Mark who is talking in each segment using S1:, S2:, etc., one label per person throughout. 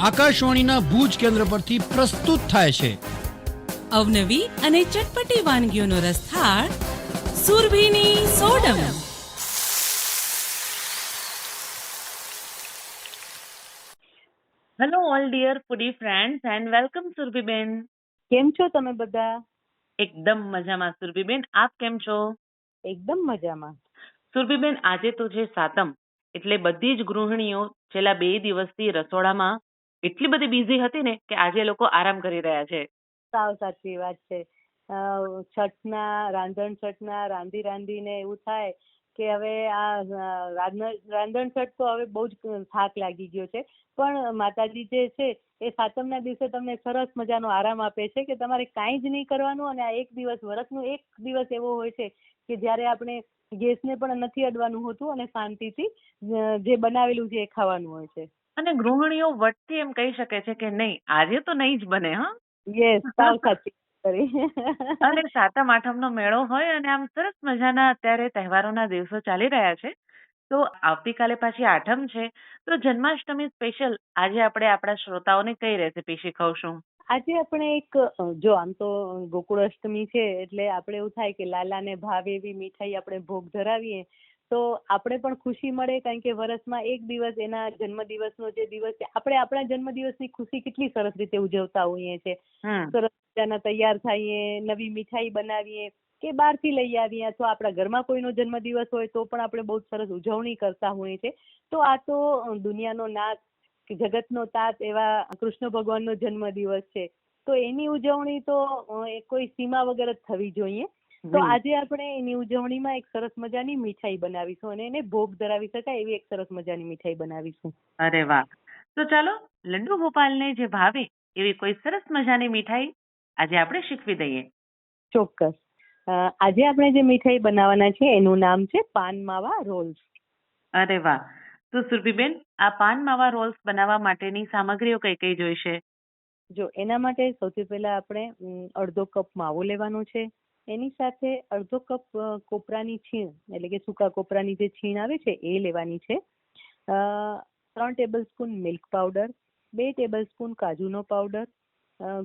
S1: આકાશવાણીના ભુજ કેન્દ્ર પરથી પ્રસ્તુત થાય છે.
S2: અવનવી અને ચટપટી વાનગીઓનો રસથાળ સુરભીની સોડમ.
S3: Hello all dear foodie friends and welcome સુરભીબેન
S4: કેમ છો તમે બધા?
S3: એકદમ મજામાં સુરભીબેન આપ કેમ છો?
S4: એકદમ મજામાં.
S3: સુરભીબેન આજે તો છે સાતમ. એટલે બધી જ ગૃહિણીઓ છેલ્લા બે દિવસથી રસોડામાં એટલી બધી બિઝી હતી ને કે આજે લોકો આરામ કરી રહ્યા છે.
S4: સાવ સાચી વાત છે. છઠના રાંધણ છઠના રાંધી રાંધીને એવું થાય કે હવે આ રાંધણ છઠ તો હવે બહુ જ થાક લાગી ગયો છે. પણ માતાજી જે છે એ સાતમના દિવસે તમને સરસ મજાનો આરામ આપે છે કે તમારે કાંઈ જ નહીં કરવાનું અને આ એક દિવસ વર્ષનો એક દિવસ એવો હોય છે કે જ્યારે આપણે ગેસને પણ નથી અડવાનું હોતું અને શાંતિથી જે બનાવેલું છે એ ખાવાનું હોય છે.
S3: અને ગૃહિણીઓ વટથી એમ કહી શકે છે કે નહીં આજે તો નહીં જ બને હા.
S4: યસ સાવ સાચી
S3: અને સાતમ આઠમનો મેળો હોય અને આમ સરસ મજાના અત્યારે તહેવારોના દિવસો ચાલી રહ્યા છે તો આવતીકાલે પાછી આઠમ છે તો જન્માષ્ટમી સ્પેશિયલ આજે આપણે આપણા શ્રોતાઓને કઈ રેસીપી શીખવશું?
S4: આજે આપણે એક જો આમ તો ગોકુળ અષ્ટમી છે એટલે આપણે એવું થાય કે લાલાને ભાવે એવી મીઠાઈ આપણે ભોગ ધરાવીએ તો આપણે પણ ખુશી મળે કારણ કે વર્ષમાં એક દિવસ એના જન્મદિવસનો જે દિવસ છે આપણે આપણા જન્મદિવસની ખુશી કેટલી સરસ રીતે ઉજવતા હોઈએ છીએ સરસ મજાના તૈયાર થઈએ નવી મીઠાઈ બનાવીએ કે બહારથી લઈ આવીએ અથવા આપણા ઘરમાં કોઈનો જન્મદિવસ હોય તો પણ આપણે બહુ સરસ ઉજવણી કરતા હોઈએ છીએ તો આ તો દુનિયાનો નાથ કે જગતનો તાત એવા કૃષ્ણ ભગવાનનો જન્મદિવસ છે. તો એની ઉજવણી તો કોઈ સીમા વગર જ થવી જોઈએ. તો આજે આપણે એની ઉજવણીમાં એક સરસ મજાની મીઠાઈ બનાવીશું અને એને ભોગ ધરાવી શકાય એવી એક સરસ મજાની મીઠાઈ બનાવીશું.
S3: અરે વાહ. તો ચાલો લડ્ડુ ગોપાલને જે ભાવે એવી કોઈ સરસ મજાની મીઠાઈ આજે આપણે શીખવી દઈએ.
S4: ચોક્કસ. આજે આપણે જે મીઠાઈ બનાવવાના છે એનું નામ છે પાન માવા રોલ્સ.
S3: અરે વાહ. તો સુરભીબેન આ પાન માવા રોલ્સ બનાવવા માટેની સામગ્રીઓ કઈ કઈ જોઈશે?
S4: જો એના માટે સૌથી પહેલા આપણે અડધો કપ માવો લેવાનો છે. એની સાથે અડધો કપ કોપરાની છીણ, એટલે કે સૂકા કોપરાની જે છીણ આવે છે, એ લેવાની છે. ત્રણ ટેબલ સ્પૂન મિલ્ક પાવડર, બે ટેબલ સ્પૂન કાજુનો પાવડર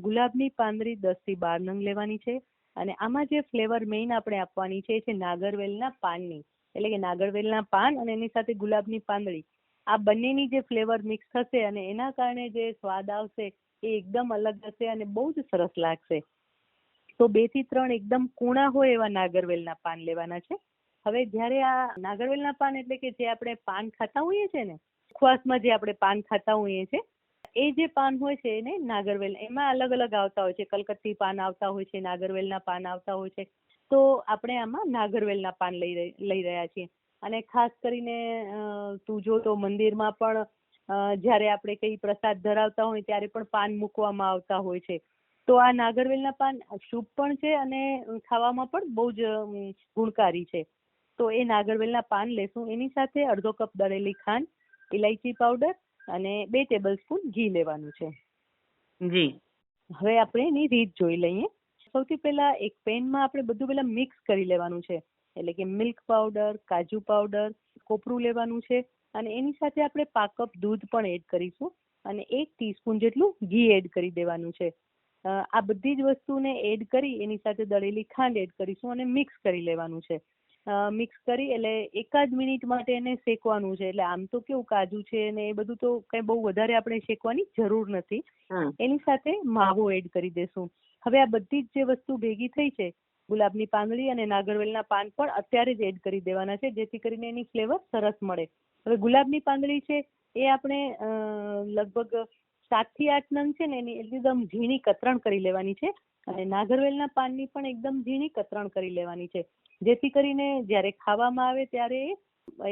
S4: ગુલાબની પાંદડી દસથી બાર નંગ લેવાની છે અને આમાં જે ફ્લેવર મેઇન આપણે આપવાની છે એ છે નાગરવેલના પાનની, એટલે કે નાગરવેલના પાન અને એની સાથે ગુલાબની પાંદડી. આ બંનેની જે ફ્લેવર મિક્સ થશે અને એના કારણે જે સ્વાદ આવશે એ એકદમ અલગ હશે અને બહુ જ સરસ લાગશે. તો બેથી ત્રણ એકદમ કૂણા હોય એવા નાગરવેલના પાન લેવાના છે. હવે જ્યારે આ નાગરવેલના પાન એટલે કે જે આપણે પાન ખાતા હોઈએ છીએ ને, ઉપવાસમાં જે આપણે પાન ખાતા હોઈએ છીએ એ જે પાન હોય છે એને નાગરવેલ, એમાં અલગ અલગ આવતા હોય છે. કલકત્તી પાન આવતા હોય છે, નાગરવેલના પાન આવતા હોય છે. તો આપણે આમાં નાગરવેલના પાન લઈ લઈ રહ્યા છીએ. અને ખાસ કરીને તું જો તો મંદિરમાં પણ જ્યારે આપણે કઈ પ્રસાદ ધરાવતા હોય ત્યારે પણ પાન મૂકવામાં આવતા હોય છે. તો આ નાગરવેલના પાન શુભ પણ છે અને ખાવામાં પણ બહુ જ ગુણકારી છે. તો એ નાગરવેલના પાન લેશું. એની સાથે અડધો કપ દળેલી ખાંડ ઇલાયચી પાવડર અને બે ટેબલ સ્પૂન ઘી લેવાનું છે.
S3: જી.
S4: હવે આપણે એની રીત જોઈ લઈએ. સૌથી પહેલા એક પેનમાં આપણે બધું પહેલા મિક્સ કરી લેવાનું છે. એટલે કે મિલ્ક પાવડર કાજુ પાવડર કોપરું લેવાનું છે. અને એની સાથે આપણે પાકપ દૂધ પણ એડ કરીશું. અને એક ટીસ્પૂન જેટલું ઘી એડ કરી દેવાનું છે. આ બધી જ વસ્તુને એડ કરી એની સાથે દળેલી ખાંડ એડ કરીશું અને મિક્સ કરી લેવાનું છે. મિક્સ કરી એટલે એકાદ મિનિટ માટે એને શેકવાનું છે. એટલે આમ તો કેવું કાજુ છે ને એ બધું તો કઈ બહુ વધારે આપણે શેકવાની જરૂર નથી. એની સાથે માવો એડ કરી દેશું. હવે આ બધી જ જે વસ્તુ ભેગી થઈ છે ગુલાબની પાંદડી અને નાગરવેલના પાન પણ અત્યારે જ એડ કરી દેવાના છે જેથી કરીને એની ફ્લેવર સરસ મળે. હવે ગુલાબની પાંદડી છે એ આપણે લગભગ સાતથી આઠ નંગ છે ને એની એકદમ ઝીણી કતરણ કરી લેવાની છે અને નાગરવેલના પાનની પણ એકદમ ઝીણી કતરણ કરી લેવાની છે. જેથી કરીને જ્યારે ખાવામાં આવે ત્યારે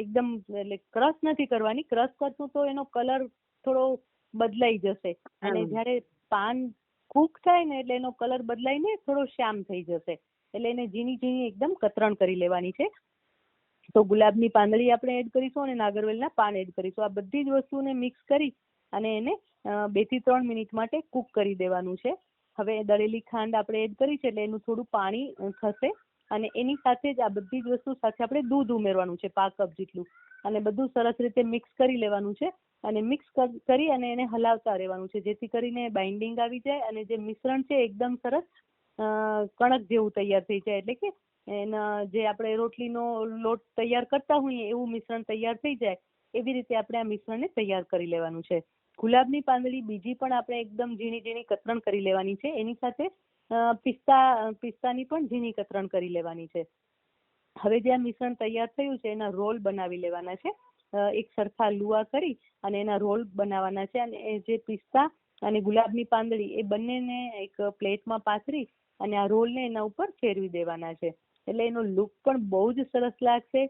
S4: એકદમ એટલે ક્રશ નથી કરવાની. ક્રશ કરશું તો એનો કલર થોડો બદલાઈ જશે. અને. જ્યારે પાન કુક થાય ને એટલે એનો કલર બદલાઈને થોડો શ્યામ થઈ જશે. એટલે એને ઝીણી ઝીણી એકદમ કતરણ કરી લેવાની છે. તો ગુલાબની પાંદડી આપણે એડ કરીશું અને નાગરવેલના પાન એડ કરીશું. આ બધી જ વસ્તુને મિક્સ કરી અને એને બેથી ત્રણ મિનિટ માટે કૂક કરી દેવાનું છે. હવે દળેલી ખાંડ આપણે એડ કરી છે એટલે એનું થોડું પાણી થશે. અને એની સાથે જ આ બધી જ વસ્તુ સાથે આપણે દૂધ ઉમેરવાનું છે પા કપ જેટલું. અને બધું સરસ રીતે મિક્સ કરી લેવાનું છે. અને મિક્સ કરી અને એને હલાવતા રહેવાનું છે, જેથી કરીને બાઇન્ડિંગ આવી જાય અને જે મિશ્રણ છે એકદમ સરસ કણક જેવું તૈયાર થઈ જાય. એટલે કે એના જે આપણે રોટલીનો લોટ તૈયાર કરતા હોઈએ એવું મિશ્રણ તૈયાર થઈ જાય, એવી રીતે આપણે આ મિશ્રણને તૈયાર કરી લેવાનું છે. ગુલાબની પાંદડી બીજી પણ આપણે એકદમ ઝીણી ઝીણી કતરણ કરી લેવાની છે. એની સાથે પિસ્તા, પિસ્તાની પણ ઝીણી કતરણ કરી લેવાની છે. હવે જે આ મિશ્રણ તૈયાર થયું છે, એના રોલ બનાવી લેવાના છે. એક સરખા લુવા કરી અને એના રોલ બનાવવાના છે. અને એ જે પિસ્તા અને ગુલાબની પાંદડી, એ બંનેને એક પ્લેટમાં પાથરી અને આ રોલને એના ઉપર ફેરવી દેવાના છે. એટલે એનો લુક પણ બહુ જ સરસ લાગશે.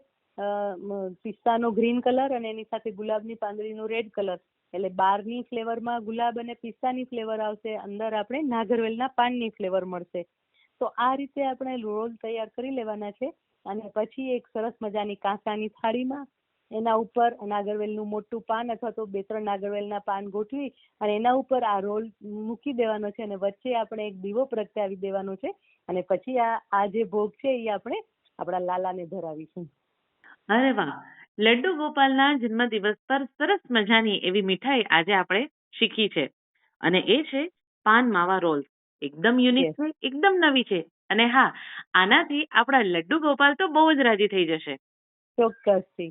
S4: પિસ્તાનો ગ્રીન કલર અને એની સાથે ગુલાબની પાંદડીનો રેડ કલર. એટલે બહારની ફ્લેવરમાં ગુલાબ અને પિસ્તાની ફ્લેવર આવશે, અંદર આપણે નાગરવેલના પાનની ફ્લેવર મળશે. તો આ રીતે આપણે રોલ તૈયાર કરી લેવાના છે અને પછી એક સરસ મજાની કાંસાની થાળીમાં એના ઉપર નાગરવેલનું મોટું પાન અથવા તો બે ત્રણ નાગરવેલના પાન ગોઠવી અને એના ઉપર આ રોલ મૂકી દેવાનો છે અને વચ્ચે આપણે એક દીવો પ્રગટાવી દેવાનો છે અને પછી આ આ જે ભોગ છે એ આપણે આપણા લાલાને ધરાવીશું.
S3: અરે વાહ! લડ્ડુ ગોપાલના જન્મદિવસ પર સરસ મજાની એવી મીઠાઈ આજે આપણે શીખી છે. અને એ છે પાન માવા રોલ. એકદમ યુનિક છે એકદમ નવી છે. અને હા આનાથી આપણા લડ્ડુ ગોપાલ તો બહુ જ રાજી થઈ જશે.
S4: ચોક્કસથી.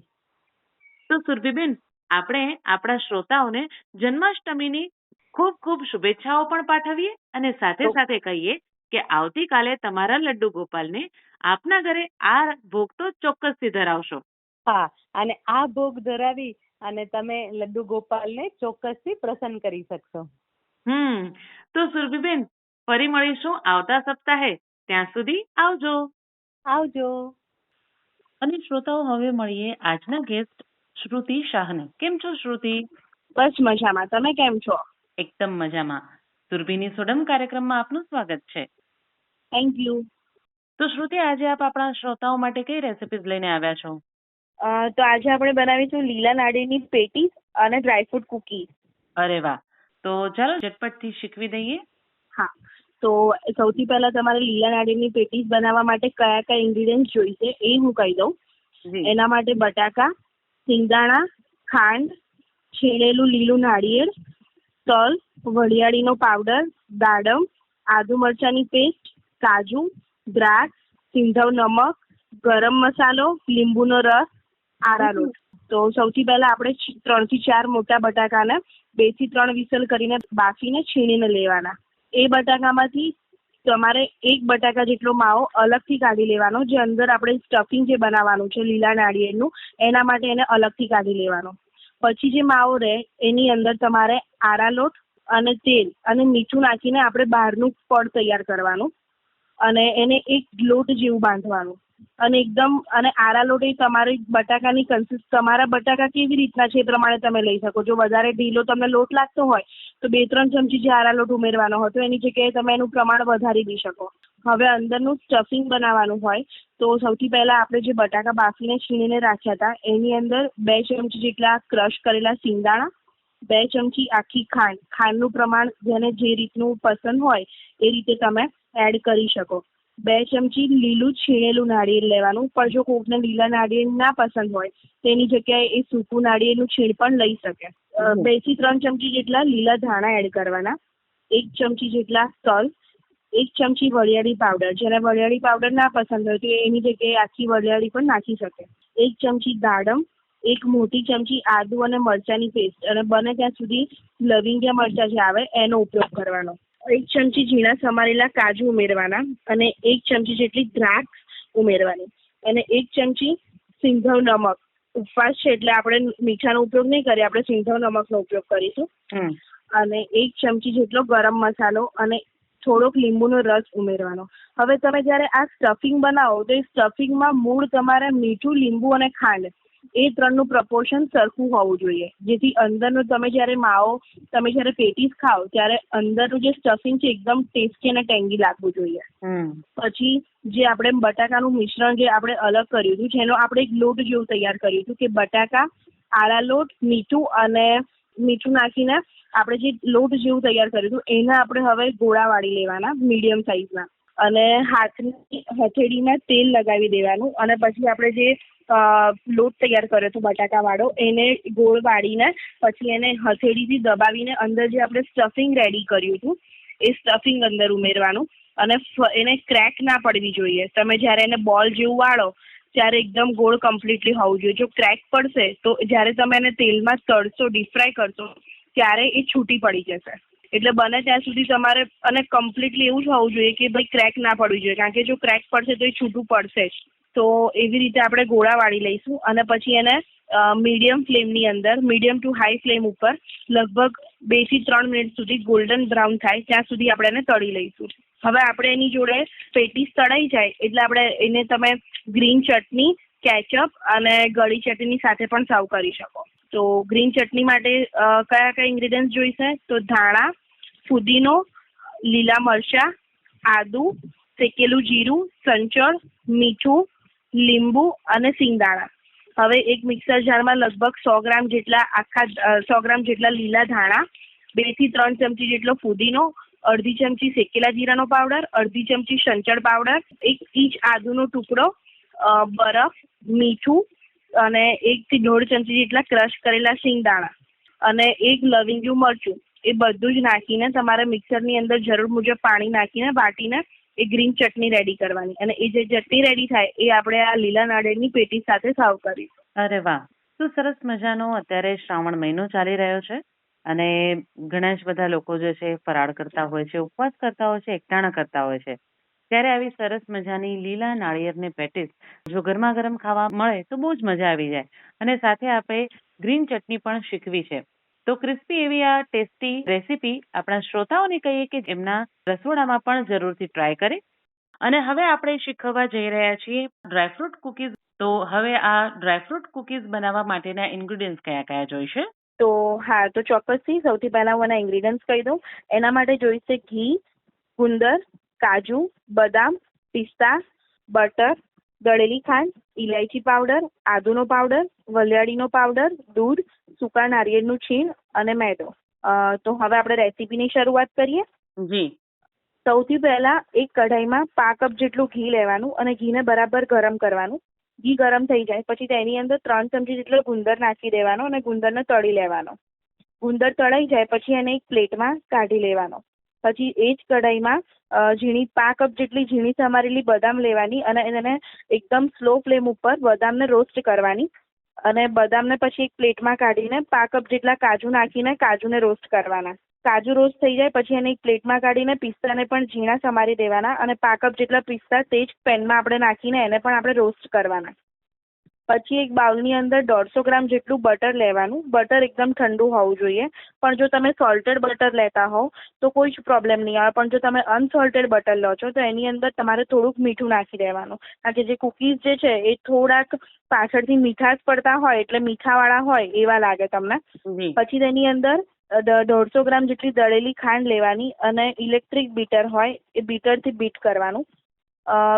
S3: તો સુરભીબેન આપણે આપણા શ્રોતાઓને જન્માષ્ટમીની ખૂબ ખૂબ શુભેચ્છાઓ પણ પાઠવીએ અને સાથે સાથે કહીએ કે આવતીકાલે તમારા લડ્ડુ ગોપાલને આપના ઘરે આ ભોગ તો ચોક્કસથી ધરાવશો.
S4: હા અને આ ભોગ ધરાવી અને તમે લડ્ડુ ગોપાલને ચોક્કસથી પ્રસન્ન કરી શકશો.
S3: હમ તો સુરભીબેન ફરી મળીશું આવતા સપ્તાહે. ત્યાં સુધી આવજો.
S4: આવજો.
S3: અને શ્રોતાઓ હવે મળીએ આજના ગેસ્ટ શ્રુતિ શાહને. કેમ છો શ્રુતિ?
S5: બસ મજામાં. તમે કેમ છો?
S3: એકદમ મજામાં. સુરભીની સોડમ કાર્યક્રમમાં આપનું સ્વાગત છે.
S5: થેન્ક યુ
S3: તો શ્રુતિ આજે આપ આપણા શ્રોતાઓ માટે કઈ રેસિપીઝ લઈને આવ્યા છો?
S5: તો આજે આપણે બનાવીશું લીલા નાળિયેરની પેટીસ અને ડ્રાયફ્રૂટ કુકી
S3: અરે વાહ! તો ચાલો ઝટપટથી શીખવી દઈએ.
S5: હા. તો સૌથી પહેલા તમારે લીલા નાળિયેરની પેટીસ બનાવવા માટે કયા કયા ઇન્ગ્રીડિયન્ટ જોઈશે એ હું કહી દઉં. એના માટે બટાકા સિંગદાણા ખાંડ છીણેલું લીલું નાળિયેર તલ વરિયાળીનો પાવડર દાડમ આદુ મરચાંની પેસ્ટ કાજુ દ્રાક્ષ, સિંધવ નમક, ગરમ મસાલો, લીંબુનો રસ આરારોટ તો સૌથી પહેલા આપણે ત્રણ ત્રણથી ચાર મોટા બટાકાને બેથી ત્રણ વિસલ કરીને બાફીને છીણીને લેવાના. એ બટાકામાંથી તમારે એક બટાકા જેટલો માવો અલગથી કાઢી લેવાનો, જે અંદર આપણે સ્ટફિંગ જે બનાવવાનું છે, લીલા નાળિયેરનું, એના માટે એને અલગથી કાઢી લેવાનો. પછી જે માવો રહે, એની અંદર તમારે આરાલોટ અને તેલ અને મીઠું નાખીને આપણે બહારનું પડ તૈયાર કરવાનું. અને એને એક લોટ જેવું બાંધવાનું. અને એકદમ, અને આરાલોટ એ તમારી બટાકાની કન્સિસ્ટ તમારા બટાકા કેવી રીતના છે એ પ્રમાણે તમે લઈ શકો. જો વધારે ઢીલો તમને લોટ લાગતો હોય, તો બે ત્રણ ચમચી જે આરાલોટ ઉમેરવાનો હોય, તો એની જગ્યાએ તમે એનું પ્રમાણ વધારી દઈ શકો. હવે અંદરનું સ્ટફિંગ બનાવવાનું હોય, તો સૌથી પહેલા આપણે જે બટાકા બાફીને છીણીને રાખ્યા હતા, એની અંદર બે ચમચી જેટલા ક્રશ કરેલા સિંગદાણા બે ચમચી આખી ખાંડ. ખાંડનું પ્રમાણ જેને જે રીતનું પસંદ હોય એ રીતે તમે એડ કરી શકો. બે ચમચી લીલું છીણેલું નાળિયેર લેવાનું. પણ જો કોકને લીલા નાળિયેર ના પસંદ હોય તેની જગ્યાએ એ સૂકું નાળિયેરનું છીણ પણ લઈ શકે. બેથી ત્રણ ચમચી જેટલા લીલા ધાણા એડ કરવાના. એક ચમચી જેટલા તલ. એક ચમચી વરિયાળી પાવડર જેને વરિયાળી પાવડર ના પસંદ હોય તો એની જગ્યાએ આખી વરિયાળી પણ નાખી શકે. એક ચમચી દાડમ એક મોટી ચમચી આદુ અને મરચાંની પેસ્ટ અને બને ત્યાં સુધી લવિંગિયા મરચાં જે આવે એનો ઉપયોગ કરવાનો. એક ચમચી ઝીણા સમારેલા કાજુ ઉમેરવાના અને એક ચમચી જેટલી દ્રાક્ષ ઉમેરવાની અને એક ચમચી સિંધવ નમક. ઉપવાસ છે એટલે આપણે મીઠાનો ઉપયોગ નહીં કરીએ આપણે સિંધવ નમકનો ઉપયોગ કરીશું. અને એક ચમચી જેટલો ગરમ મસાલો અને થોડોક લીંબુનો રસ ઉમેરવાનો. હવે તમે જ્યારે આ સ્ટફિંગ બનાવો તો એ સ્ટફિંગમાં મૂળ તમારે મીઠું લીંબુ અને ખાંડ એ ત્રણનું પ્રપોર્શન સરખું હોવું જોઈએ. જેથી અંદરનું તમે જ્યારે માવો તમે જ્યારે પેટીસ ખાઓ ત્યારે અંદરનું જે સ્ટફિંગ છે એકદમ ટેસ્ટી અને ટેંગી લાગવું જોઈએ. પછી જે આપણે બટાકાનું મિશ્રણ જે આપણે અલગ કર્યું હતું જેનો આપણે એક લોટ જેવું તૈયાર કર્યું હતું કે બટાકા આળા લોટ મીઠું અને મીઠું નાખીને આપણે જે લોટ જેવું તૈયાર કર્યું હતું એના આપણે હવે ગોળા વાળી લેવાના મીડિયમ સાઇઝના અને હાથની હથેળીમાં તેલ લગાવી દેવાનું અને પછી આપણે જે લોટ તૈયાર કર્યો હતો બટાકાવાળો, એને ગોળ વાળીને પછી એને હથેળીથી દબાવીને અંદર જે આપણે સ્ટફિંગ રેડી કર્યું હતું, એ સ્ટફિંગ અંદર ઉમેરવાનું અને એને ક્રેક ના પડવી જોઈએ. તમે જ્યારે એને બોલ જેવું વાળો, ત્યારે એકદમ ગોળ કમ્પ્લીટલી હોવું જોઈએ. જો ક્રેક પડશે, તો જ્યારે તમે એને તેલમાં તળશો ડીપ ફ્રાય કરશો, ત્યારે એ છૂટી પડી જશે. એટલે બને ત્યાં સુધી તમારે અને કમ્પ્લીટલી એવું હોવું જોઈએ કે ભાઈ ક્રેક ના પડવી જોઈએ. કારણ કે જો ક્રેક પડશે તો એ છૂટું પડશે જ. તો એવી રીતે આપણે ગોળા વાળી લઈશું અને પછી એને મીડિયમ ફ્લેમની અંદર મીડિયમ ટુ હાઈ ફ્લેમ ઉપર લગભગ બેથી ત્રણ મિનિટ સુધી ગોલ્ડન બ્રાઉન થાય ત્યાં સુધી આપણે એને તળી લઈશું. હવે આપણે એની જોડે પેટીસ તળાઈ જાય એટલે આપણે એને તમે ગ્રીન ચટણી કેચઅપ અને ગળી ચટણી સાથે પણ સર્વ કરી શકો. તો ગ્રીન ચટણી માટે કયા કયા ઇન્ગ્રીડિયન્ટ જોઈશે? તો ધાણા ફુદીનો, લીલા મરચાં, આદુ, શેકેલું જીરું, સંચળ, મીઠું, લીંબુ અને સિંગદાણા. હવે એક મિક્સર જારમાં લગભગ સો ગ્રામ જેટલા આખા સો ગ્રામ જેટલા લીલા ધાણા, બેથી ત્રણ ચમચી જેટલો ફુદીનો, અડધી ચમચી શેકેલા જીરાનો પાવડર, અડધી ચમચી સંચળ પાવડર, એક ઇંચ આદુનો ટુકડો બરફ, મીઠું અને એક થી દોઢ ચમચી જેટલા ક્રશ કરેલા સિંગદાણા અને એક લવિંગનું મરચું. એ બધું જ નાખીને તમારે મિક્સરની અંદર જરૂર મુજબ પાણી નાખીને, વાટીને એ ગ્રીન ચટણી રેડી કરવાની. અને એ જે ચટણી રેડી થાય, એ આપણે આ લીલા નાળિયેરની પેટી સાથે સર્વ કરીશું.
S3: અરે વાહ! તો સરસ મજાનો અત્યારે શ્રાવણ મહિનો ચાલી રહ્યો છે. અને ઘણા જ બધા લોકો જે છે, ફરાળ કરતા હોય છે, ઉપવાસ કરતા હોય છે, એકટાણા કરતા હોય છે. ત્યારે આવી સરસ મજાની લીલા નાળિયેરની પેટીસ જો ગરમા ગરમ ખાવા મળે, તો બહુ જ મજા આવી જાય. અને સાથે આપણે ગ્રીન ચટણી પણ શીખવી છે. તો ક્રિસ્પી એવી આ ટેસ્ટી રેસીપી આપણા શ્રોતાઓને કહીએ કે એમના રસોડામાં પણ જરૂરથી ટ્રાય કરે. અને હવે આપણે શીખવવા જઈ રહ્યા છીએ ડ્રાયફ્રૂટ કુકીઝ તો હવે આ ડ્રાયફ્રૂટ કુકીઝ બનાવવા માટેના ઇન્ગ્રેડિયન્ટ્સ કયા કયા જોઈશે?
S5: તો હા, તો ચોક્કસથી સૌથી પહેલા હું એના ઇન્ગ્રીડિયન્ટ્સ કહી દઉં. એના માટે જોઈશે ઘી, ગુંદર, કાજુ, બદામ, પિસ્તા, બટર દળેલી ખાંડ ઇલાયચી પાવડર આદુનો પાવડર વલિયાળીનો પાવડર દૂધ સૂકા નારિયેળનું છીણ અને મેદો. તો હવે આપણે રેસીપીની શરૂઆત કરીએ.
S3: જી.
S5: સૌથી પહેલા એક કઢાઈમાં પા કપ જેટલું ઘી લેવાનું અને ઘીને બરાબર ગરમ કરવાનું. ઘી ગરમ થઈ જાય પછી તેની અંદર ત્રણ ચમચી જેટલો ગુંદર નાખી દેવાનો અને ગુંદરને તળી લેવાનો. ગુંદર તળાઈ જાય પછી એને એક પ્લેટમાં કાઢી લેવાનો. પછી એ જ કઢાઈમાં ઝીણી પા કપ જેટલી ઝીણી સમારેલી બદામ લેવાની અને એને એકદમ સ્લો ફ્લેમ ઉપર બદામને રોસ્ટ કરવાની અને બદામને પછી એક પ્લેટમાં કાઢીને પા કપ જેટલા કાજુ નાખીને કાજુને રોસ્ટ કરવાના. કાજુ રોસ્ટ થઈ જાય પછી એને એક પ્લેટમાં કાઢીને પિસ્તાને પણ ઝીણા સમારી દેવાના અને પા કપ જેટલા પિસ્તા તે જ પેનમાં આપણે નાખીને એને પણ આપણે રોસ્ટ કરવાના. પછી એક બાઉલની અંદર દોઢસો ગ્રામ જેટલું બટર લેવાનું. બટર એકદમ ઠંડુ હોવું જોઈએ. પણ જો તમે સોલ્ટેડ બટર લેતા હોવ તો કોઈ જ પ્રોબ્લેમ નહીં આવે. પણ જો તમે અનસોલ્ટેડ બટર લો છો તો એની અંદર તમારે થોડુંક મીઠું નાખી દેવાનું. કારણ કે જે કૂકીઝ જે છે એ થોડાક પાછળથી મીઠાશ પડતા હોય એટલે મીઠાવાળા હોય એવા લાગે તમને. પછી તેની અંદર દોઢસો ગ્રામ જેટલી દળેલી ખાંડ લેવાની અને ઇલેક્ટ્રિક બીટર હોય એ બીટરથી બીટ કરવાનું.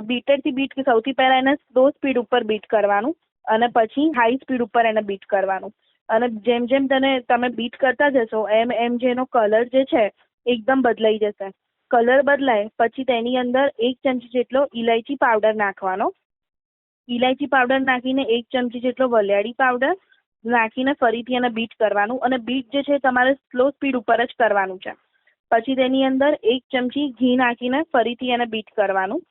S5: બીટરથી બીટ સૌથી પહેલા એને સ્લો સ્પીડ ઉપર બીટ કરવાનું. અને પછી હાઈ સ્પીડ ઉપર એને બીટ કરવાનું. અને જેમ જેમ તને તમે બીટ કરતા જશો, એમ એમ જે એનો કલર જે છે, એકદમ બદલાઈ જશે. કલર બદલાય, પછી તેની અંદર એક ચમચી જેટલો ઇલાયચી પાવડર નાખવાનો. ઇલાયચી પાવડર નાખીને એક ચમચી જેટલો વલિયાળી પાવડર નાખીને ફરીથી એને બીટ કરવાનું. અને બીટ જે છે તમારે સ્લો સ્પીડ ઉપર જ કરવાનું છે. પછી તેની અંદર એક ચમચી ઘી નાખીને ફરીથી એને બીટ કરવાનું.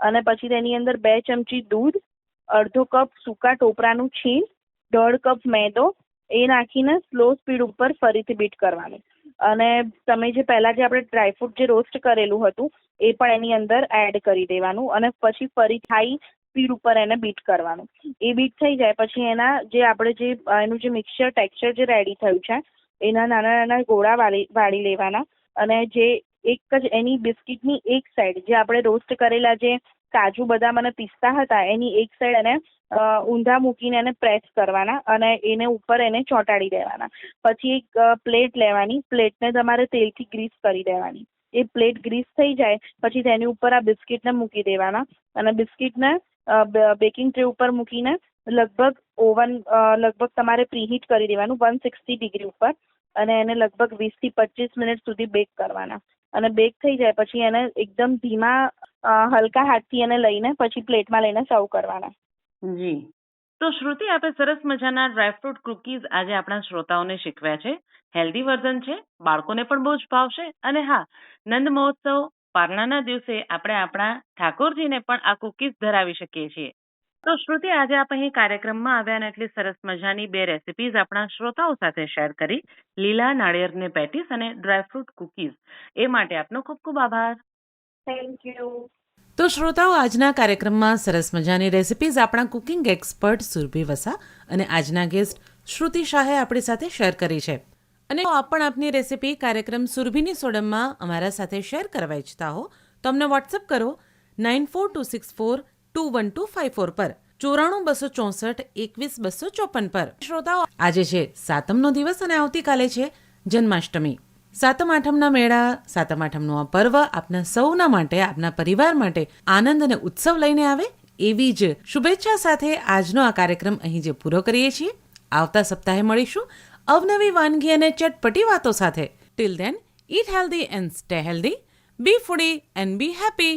S5: અને પછી તેની અંદર બે ચમચી દૂધ અડધો કપ સૂકા ટોપરાનું છીણ, દોઢ કપ મેદો, એ નાખીને સ્લો સ્પીડ ઉપર ફરીથી બીટ કરવાનું. અને તમે જે પહેલાં જે આપણે ડ્રાયફ્રૂટ જે રોસ્ટ કરેલું હતું, એ પણ એની અંદર એડ કરી દેવાનું અને પછી ફરી હાઈ સ્પીડ ઉપર એને બીટ કરવાનું. એ બીટ થઈ જાય પછી એના જે આપણે જે, એનું જે મિક્સચર ટેક્સચર જે રેડી થયું છે, એના નાના નાના ગોળા વાળી વાળી લેવાના. અને જે એક જ, એની બિસ્કિટની એક સાઈડ જે આપણે રોસ્ટ કરેલા જે કાજુ બદામ અને પિસ્તા હતા, એની એક સાઈડ એને ઊંધા મૂકીને એને પ્રેસ કરવાના અને એને ઉપર એને ચોંટાડી દેવાના. પછી એક પ્લેટ લેવાની પ્લેટને તમારે તેલથી ગ્રીસ કરી દેવાની. એ પ્લેટ ગ્રીસ થઈ જાય, પછી તેની ઉપર આ બિસ્કિટને મૂકી દેવાના અને બિસ્કિટને બેકિંગ ટ્રે ઉપર મૂકીને લગભગ ઓવન લગભગ તમારે પ્રીહીટ કરી દેવાનું વન સિક્સટી ડિગ્રી ઉપર અને એને લગભગ વીસથી પચીસ મિનિટ સુધી બેક કરવાના. અને બેક થઈ જાય, પછી એને એકદમ ધીમા હલકા હાથથી એને લઈને પછી પ્લેટમાં લઈને સર્વ કરવાના.
S3: જી. તો શ્રુતિ આપે સરસ મજાના ડ્રાયફ્રૂટ કુકીઝ આજે આપણા શ્રોતાઓને શીખવ્યા છે. હેલ્ધી વર્ઝન છે, બાળકોને પણ બહુ જ ભાવશે. અને હા, નંદ મહોત્સવ પારણાના દિવસે આપણે આપણા ઠાકોરજીને પણ આ કુકીઝ ધરાવી શકીએ છીએ. તો શ્રુતિ આજે આપ અહીં કાર્યક્રમમાં આવ્યા અને એટલી સરસ મજાની બે રેસિપીઝ આપણા શ્રોતાઓ સાથે શેર કરી. લીલા નાળિયેરની પેટીસ અને ડ્રાયફ્રૂટ કુકીઝ એ માટે આપનો ખૂબ ખૂબ આભાર.
S5: થેન્ક યુ
S2: તો શ્રોતાઓ આજના કાર્યક્રમમાં સરસ મજાની રેસિપીઝ આપણા કુકિંગ એક્સપર્ટ સુરભી વસા અને આજના ગેસ્ટ શ્રુતિ શાહે આપણી સાથે શેર કરી છે. અને આપ પણ આપની રેસિપી કાર્યક્રમ સુરભીની સોડમમાં અમારા સાથે શેર કરવા ઈચ્છતા હો તો અમને વોટ્સઅપ કરો nine four two six four two one two five four પર. ચોરાણું બસો ચોસઠ એકવીસ બસો ચોપન પર. શ્રોતાઓ, આજે છે સાતમનો દિવસ અને આવતીકાલે છે જન્માષ્ટમી. સાતમ આઠમના મેળા, સાતમ આઠમનું આ પર્વ આપના સૌના માટે, આપના પરિવાર માટે આનંદ અને ઉત્સવ લઈને આવે એવી જ શુભેચ્છા સાથે આજનો આ કાર્યક્રમ અહીં જે પૂરો કરીએ છીએ. આવતા સપ્તાહે મળીશું અવનવી વાનગી અને ચટપટી વાતો સાથે. Till then eat healthy and stay healthy be foodie and be happy